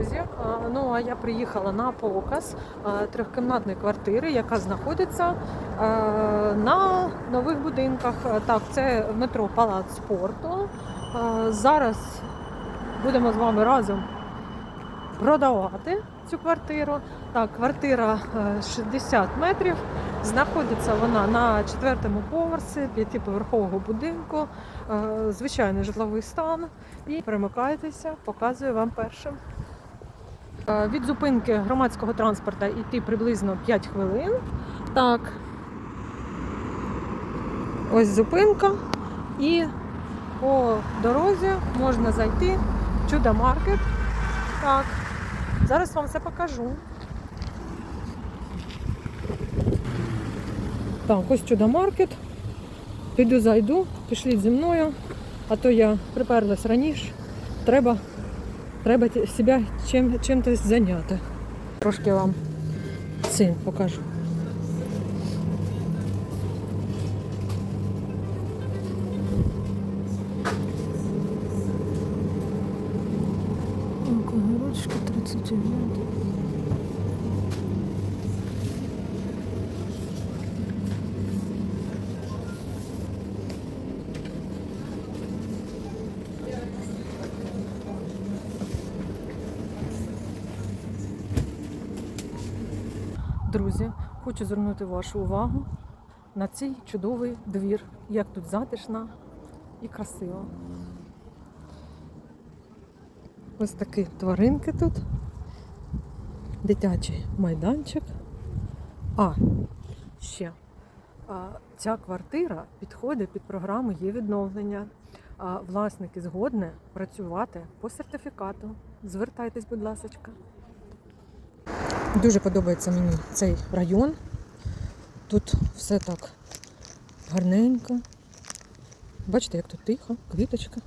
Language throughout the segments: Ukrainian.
друзі. Е, Ну а я приїхала на показ е, трьохкімнатної квартири, яка знаходиться е, на нових будинках. Е, Так, це метро Палац спорту. Е, Зараз будемо з вами разом продавати цю квартиру. Так, квартира е, 60 метрів. Знаходиться вона на четвертому поверсі п'ятиповерхового будинку. Е, Звичайний житловий стан. І перемикайтеся, показую вам першим. Е, Від зупинки громадського транспорту йти приблизно 5 хвилин. Так. Ось зупинка. І по дорозі можна зайти в чудо-маркет. Так. Зараз вам все покажу. Так, ось чудо-маркет. Піду зайду, пішліть зі мною, а то я приперлась раніше. Треба, треба себе чим, чим-то зайняти. Трошки вам цим покажу. Огородочка 39. Друзі, хочу звернути вашу увагу на цей чудовий двір, як тут затишно і красиво. Ось такі тваринки тут. Дитячий майданчик. А, ще. Ця квартира підходить під програму є відновлення. Власники згодні працювати по сертифікату. Звертайтесь, будь ласка. Дуже подобається мені цей район. Тут все так гарненько. Бачите, як тут тихо, квіточка.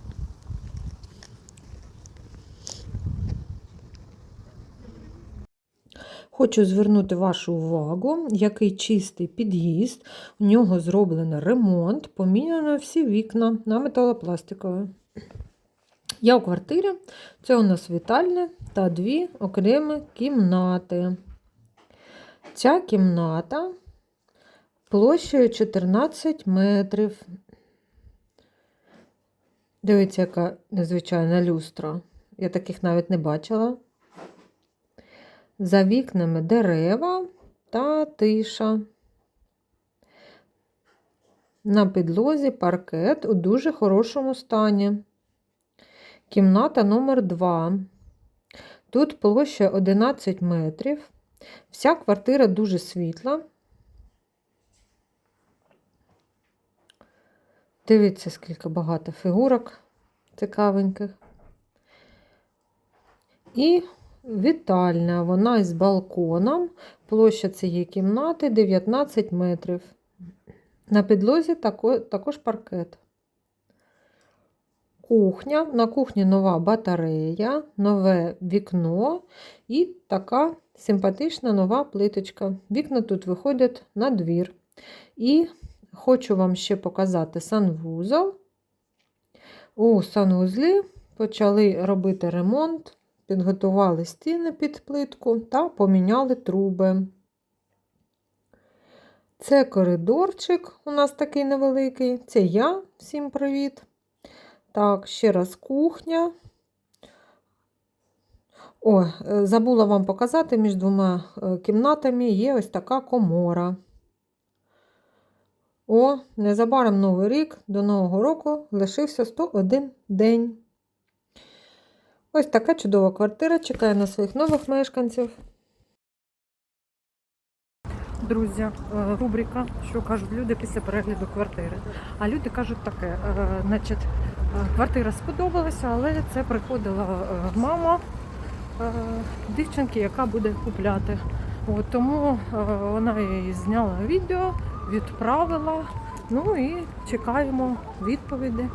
Хочу звернути вашу увагу, який чистий під'їзд. У нього зроблено ремонт, поміняно всі вікна на металопластикові. Я у квартирі, це у нас вітальня та дві окремі кімнати. Ця кімната площею 14 метрів. Дивіться, яка незвичайна люстра. Я таких навіть не бачила. За вікнами дерева та тиша. На підлозі паркет у дуже хорошому стані. Кімната номер 2. Тут площа 11 метрів. Вся квартира дуже світла. Дивіться, скільки багато фігурок цікавеньких. І вітальня, вона із балконом. Площа цієї кімнати 19 метрів. На підлозі також паркет. Кухня. На кухні нова батарея, нове вікно і така симпатична нова плиточка. Вікна тут виходять на двір. І хочу вам ще показати санвузол. У санвузлі почали робити ремонт, підготували стіни під плитку та поміняли труби. Це коридорчик у нас такий невеликий. Це я. Всім привіт. Так, ще раз кухня. О, е, забула вам показати, між двома е, кімнатами є ось така комора. О, незабаром Новий рік, до Нового року лишився 101 день. Ось така чудова квартира чекає на своїх нових мешканців. Друзі, е, рубрика, що кажуть люди після перегляду квартири. А люди кажуть таке, значить, квартира сподобалася, але це приходила е, мама е, дівчинки, яка буде купляти. От, тому е, вона їй зняла відео, відправила. Ну і чекаємо відповіді.